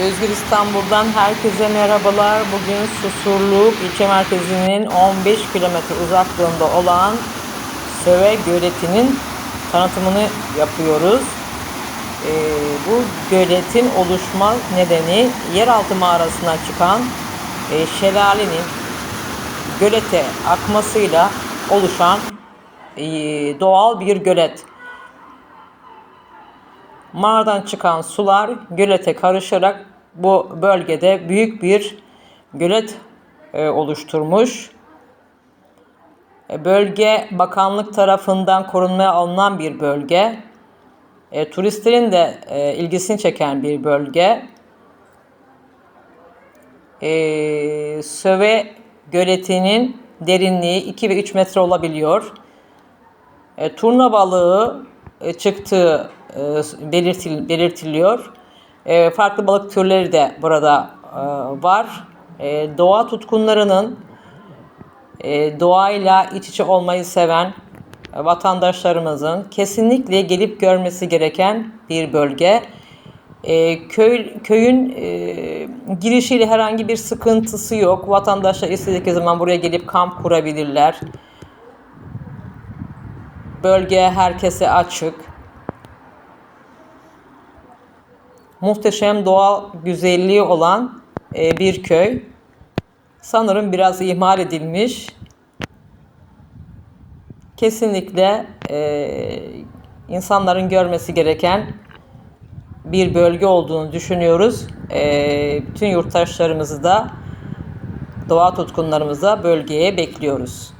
Özgür İstanbul'dan herkese merhabalar. Bugün Susurluk ilçe merkezinin 15 kilometre uzaklığında olan Söve Göleti'nin tanıtımını yapıyoruz. Ee, bu göletin oluşma nedeni yeraltı mağarasından çıkan e, şelalenin gölete akmasıyla oluşan e, doğal bir gölet. Mağaradan çıkan sular gölete karışarak bu bölgede büyük bir gölet e, oluşturmuş. E, Bölge bakanlık tarafından korunmaya alınan bir bölge. E, turistlerin de ilgisini çeken bir bölge. Söve göletinin derinliği 2 ve 3 metre olabiliyor. E, turna balığı çıktığı belirtil, belirtiliyor. E, farklı balık türleri de burada e, var. E, doğa tutkunlarının e, doğayla iç içe olmayı seven e, vatandaşlarımızın kesinlikle gelip görmesi gereken bir bölge. E, köy köyün e, girişiyle herhangi bir sıkıntısı yok. Vatandaşlar istedikleri zaman buraya gelip kamp kurabilirler. Bölge herkese açık. Muhteşem doğal güzelliği olan e, bir köy. Sanırım biraz ihmal edilmiş. Kesinlikle e, insanların görmesi gereken bir bölge olduğunu düşünüyoruz. E, bütün yurttaşlarımızı da doğa tutkunlarımızı da bölgeye bekliyoruz.